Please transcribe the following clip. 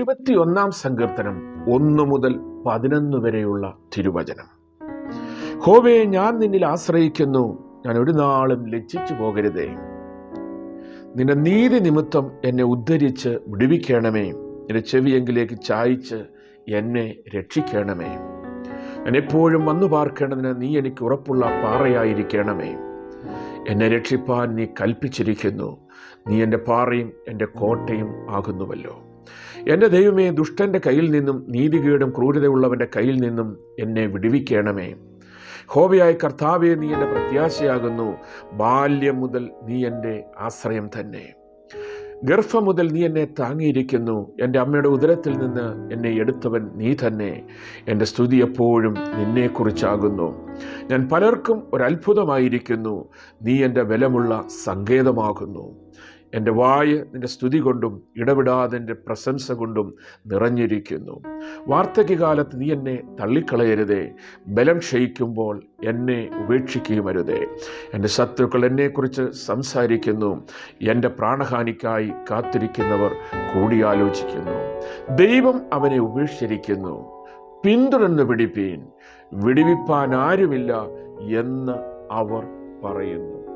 ഇരുപത്തിയൊന്നാം സങ്കീർത്തനം ഒന്ന് മുതൽ പതിനൊന്ന് വരെയുള്ള തിരുവചനം. ഹോവേ ഞാൻ നിന്നിൽ ആശ്രയിക്കുന്നു. ഞാൻ ഒരു നാളും ലജ്ജിച്ചു പോകരുതേ. നിന്റെ നീതി നിമിത്തം എന്നെ ഉദ്ധരിച്ച് വിടുവിക്കണമേ. നിന്റെ ചെവിയെങ്കിലേക്ക് ചായ്ച്ച് എന്നെ രക്ഷിക്കണമേ. ഞാൻ എപ്പോഴും വന്നു പാർക്കേണ്ടതിന് നീ എനിക്ക് ഉറപ്പുള്ള പാറയായിരിക്കണമേ. എന്നെ രക്ഷിപ്പാൻ നീ കൽപ്പിച്ചിരിക്കുന്നു. നീ എന്റെ പാറയും എന്റെ കോട്ടയും ആകുന്നുവല്ലോ. എന്റെ ദൈവമേ ദുഷ്ടന്റെ കയ്യിൽ നിന്നും നീതികേടും ക്രൂരതയുള്ളവന്റെ കയ്യിൽ നിന്നും എന്നെ വിടുവിക്കണമേ. ഹോബിയായ കർത്താവെ നീ എന്റെ പ്രത്യാശയാകുന്നു. ബാല്യം മുതൽ നീ എന്റെ ആശ്രയം തന്നെ. ഗർഭം മുതൽ നീ എന്നെ താങ്ങിയിരിക്കുന്നു. എന്റെ അമ്മയുടെ ഉദരത്തിൽ നിന്ന് എന്നെ എടുത്തവൻ നീ തന്നെ. എന്റെ സ്തുതി എപ്പോഴും നിന്നെക്കുറിച്ചാകുന്നു. ഞാൻ പലർക്കും ഒരത്ഭുതമായിരിക്കുന്നു. നീ എന്റെ ബലമുള്ള സങ്കേതമാകുന്നു. എന്റെ വായ് നിന്റെ സ്തുതി കൊണ്ടും ഇടവിടാതെ എന്റെ പ്രശംസ കൊണ്ടും നിറഞ്ഞിരിക്കുന്നു. വാർദ്ധക്യകാലത്ത് നീ എന്നെ തള്ളിക്കളയരുതേ. ബലം ക്ഷയിക്കുമ്പോൾ എന്നെ ഉപേക്ഷിക്കുകയുമരുതേ എന്റെ ശത്രുക്കൾ എന്നെക്കുറിച്ച് സംസാരിക്കുന്നു. എന്റെ പ്രാണഹാനിക്കായി കാത്തിരിക്കുന്നവർ കൂടിയാലോചിക്കുന്നു. ദൈവം അവനെ ഉപേക്ഷിച്ചിരിക്കുന്നു. പിന്തുടർന്ന് പിടിപ്പീൻ വിടിവിപ്പാൻ ആരുമില്ല എന്ന് അവർ പറയുന്നു.